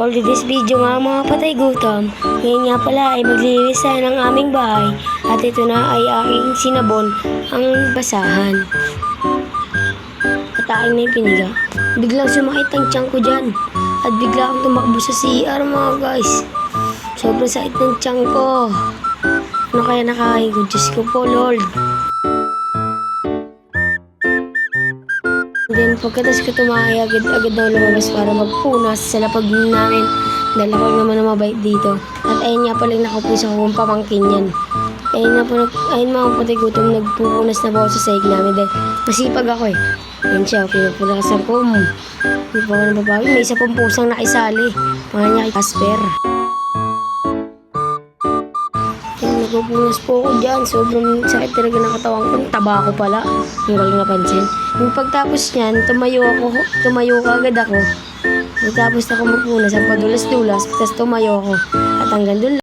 For today's video nga mga patay gutom, ngayon nga pala ay maglilinis tayo ng aming bahay at ito na ay aking sinabon ang basahan. At aking na piniga. Biglang sumakit ang tiyan ko dyan at bigla akong tumakbo sa CR mga guys. Sobrang sakit ng tiyan ko. Ano kaya nakain ko? Diyos ko po Lord. Then pagkatas ko tumahay, agad-agad daw lumabas para magpunas sa lapag namin. Dahil naman na mabait dito. At ayun nga pala nakaupo sa kong pamangkin yan. Ayun na po, ayun mga patay gutom, nagpupunas na po sa sahig namin dahil masipag ako eh. Ayun siya, pinupunasan ko. Hindi po ako nababawi. May isa pong pusang nakisali. Pangalan niya kay Casper. Nagpupunas po ako dyan. Sobrang sakit talaga ng katawan ko. Taba ko pala. Hindi ko napansin. Yung pagtapos niyan, tumayo ako. Tumayo ka agad ako. Pagtapos ako magpunas, ang padulas-dulas, tapos tumayo ako. At hanggang doon